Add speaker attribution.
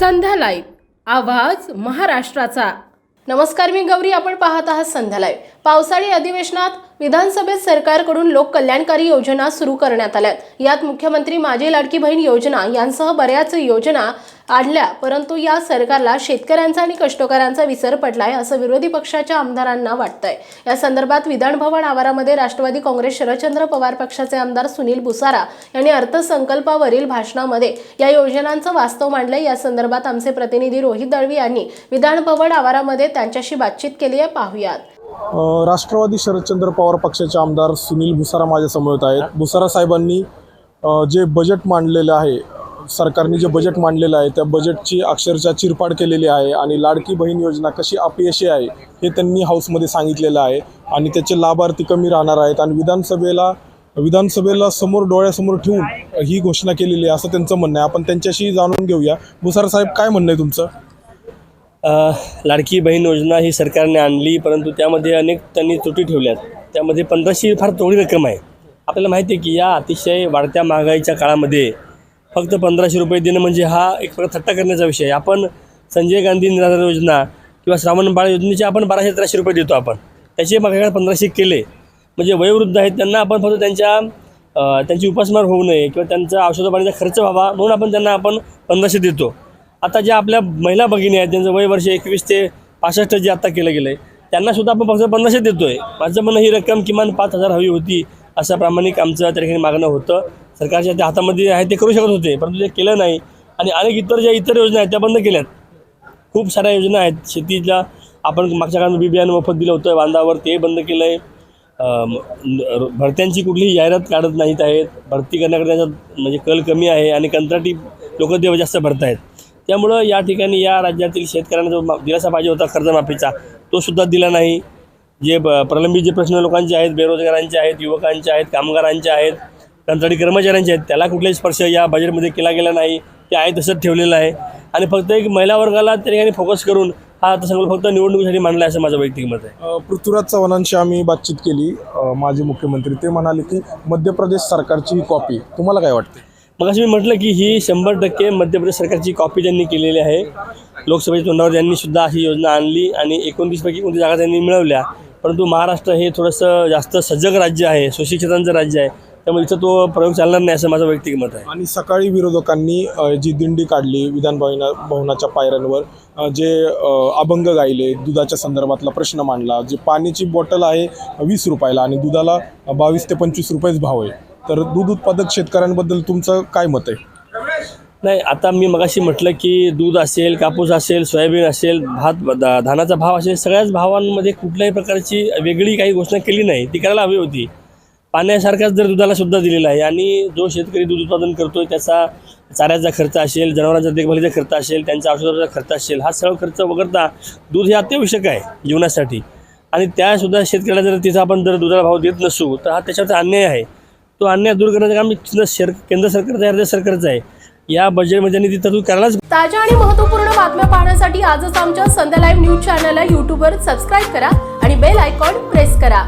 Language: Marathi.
Speaker 1: संध्या लाईव्ह आवाज महाराष्ट्राचा. नमस्कार मी गौरी आपण पाहत आहात संध्या लाईव्ह पावसाळी अधिवेशनात विधानसभेत सरकारकडून लोककल्याणकारी योजना सुरू करण्यात आल्या यात मुख्यमंत्री माझी लाडकी बहीण योजना यांसह बऱ्याच योजना आणल्या. परंतु या सरकारला शेतकऱ्यांचा आणि कष्टकऱ्यांचा विसर पडलाय असं विरोधी पक्षाच्या आमदारांना वाटतंय. या संदर्भात विधानभवन आवारामध्ये राष्ट्रवादी काँग्रेस शरदचंद्र पवार पक्षाचे आमदार सुनील बुसारा यांनी अर्थसंकल्पावरील भाषणामध्ये या योजनांचं वास्तव मांडलंय. या संदर्भात आमचे प्रतिनिधी रोहित दळवी यांनी विधानभवन आवारामध्ये त्यांच्याशी बातचीत केली आहे. पाहुयात.
Speaker 2: राष्ट्रवादी शरदचंद्र पवार पक्षाचे आमदार सुनील भुसारा माझ्यासमोर आहेत. भुसारा साहेबांनी जे बजेट मांडलेलं आहे सरकारने जे बजेट मांडलेलं आहे त्या बजेटची अक्षरशः चिरपाड केलेली आहे आणि लाडकी बहीण योजना कशी अपयशी आहे हे त्यांनी हाऊसमध्ये सांगितलेलं आहे आणि त्याचे लाभार्थी कमी राहणार आहेत आणि विधानसभेला विधानसभेला समोर डोळ्यासमोर ठेवून ही घोषणा केलेली आहे असं त्यांचं म्हणणं आहे. आपण त्यांच्याशी जाणून घेऊया. भुसार साहेब काय म्हणणं आहे तुमचं?
Speaker 3: लाडकी बहीण योजना ही सरकारने आणली परंतु त्यामध्ये अनेक त्यांनी त्रुटी ठेवल्यात. त्यामध्ये पंधराशे फार थोडी रक्कम आहे. आपल्याला माहिती आहे की या अतिशय वाढत्या महागाईच्या काळामध्ये फक्त पंधराशे रुपये देणं म्हणजे हा एक प्रकार थट्टा करण्याचा विषय आहे. आपण संजय गांधी निराधार योजना किंवा श्रावण बाळ योजनेचे आपण बाराशे तेराशे रुपये देतो आपण. त्याचे मागे पंधराशे केले. म्हणजे वयोवृद्ध आहेत त्यांना आपण फक्त त्यांच्या त्यांची उपासमार होऊ नये किंवा त्यांचा औषधपाण्याचा खर्च व्हावा म्हणून आपण त्यांना आपण पंधराशे देतो. आता ज्या आपल्या महिला भगिनी आहेत त्यांचं वय वर्ष एकवीस ते पासष्ट जे आत्ता केलं गेलं आहे त्यांनासुद्धा आपण फक्त पंधराशे देतो आहे माझं म्हणणं ही रक्कम किमान पाच हजार हवी होती असं प्रामाणिक आमचं त्या ठिकाणी मागणं होतं. सरकारच्या त्या हातामध्ये आहे ते करू शकत होते परंतु ते केलं नाही. आणि अनेक इतर ज्या इतर योजना आहेत त्या बंद केल्यात. खूप साऱ्या योजना आहेत. शेतीच्या आपण मागच्या काळात बी बियाणं मोफत दिलं होतं बांधावर ते बंद केलं आहे भरत्यांची कुठलीही जाहिरात काढत नाहीत आहेत. भरती करण्याकडे त्याचा म्हणजे कल कमी आहे आणि कंत्राटी लोक देव जास्त भरत आहेत त्यामुळं या ठिकाणी या राज्यातील शेतकऱ्यांना जो मा- दिलासा पाहिजे होता कर्जमाफीचा तो सुद्धा दिला नाही. जे ब- प्रलंबित जे प्रश्न लोकांचे आहेत बेरोजगारांचे आहेत युवकांचे आहेत कामगारांचे आहेत कंत्राटी कर्मचाऱ्यांचे आहेत. त्याला कुठलाही स्पर्श या बजेटमध्ये केला गेला नाही. ते आहे तसंच ठेवलेलं आहे. आणि फक्त एक महिला वर्गाला त्या ठिकाणी फोकस करून हा अर्थसंकल्प फक्त निवडणुकीसाठी मांडला आहे असं माझं वैयक्तिक मत आहे.
Speaker 2: पृथ्वीराज चव्हाणांशी आम्ही बातचीत केली. माजी मुख्यमंत्री ते म्हणाले की मध्य प्रदेश सरकारची ही कॉपी तुम्हाला काय वाटते
Speaker 3: मग असं मी म्हटलं की ही शंभर टक्के मध्य प्रदेश सरकारची कॉपी त्यांनी केलेली आहे. लोकसभेच्या तोंडावर त्यांनी सुद्धा ही योजना आणली आणि एकोणतीसपैकी एकोणतीस जागा त्यांनी मिळवल्या. परंतु महाराष्ट्र हे थोडंसं जास्त सजग राज्य आहे सुशिक्षितांचं राज्य आहे. त्यामुळे इथं तो प्रयोग चालणार नाही असं माझं वैयक्तिक मत आहे.
Speaker 2: आणि सकाळी विरोधकांनी अ, जी दिंडी काढली विधान भवना भवनाच्या पायऱ्यांवर अ, जे अ, अभंग गायले दुधाच्या संदर्भातला प्रश्न मांडला जे पाण्याची बॉटल आहे वीस रुपयाला आणि दुधाला बावीस ते पंचवीस रुपयेच भाव आहे. तर दूध उत्पादक शेतकऱ्यांबद्दल तुमचं काय मत आहे?
Speaker 3: नाही आता मी मगाशी म्हटलं की दूध असेल कापूस असेल सोयाबीन असेल भात धा- धानाचा भाव असेल सगळ्याच भावांमध्ये कुठल्याही प्रकारची वेगळी काही घोषणा केली नाही. ती करायला हवी होती. पाण्यासारखाच दर दुधाला सुद्धा दिलेला आहे आणि जो शेतकरी दूध उत्पादन करतोय त्याचा चाऱ्याचा खर्च असेल जनावरांचा देखभालीचा खर्च असेल त्यांचा औषधाचा खर्च असेल हा सर्व खर्च वगळता दूध हे अत्यावश्यक आहे जीवनासाठी. आणि त्यासुद्धा शेतकऱ्याला जर तिथं आपण जर दुधाला भाव देत नसू तर हा त्याच्यावर अन्याय आहे. तो अन्याय दूर करण्याचं काम शर केंद्र सरकारचं आहे राज्य सरकारचं आहे. या बजेटमध्ये त्यांनी ती तरतूद करायलाच
Speaker 1: ताज्या आणि महत्त्वपूर्ण बातम्या पाहण्यासाठी आजच आमच्या संध्या लाईव्ह न्यूज चॅनलला यूट्यूबवर सबस्क्राईब करा आणि बेल आयकॉन प्रेस करा.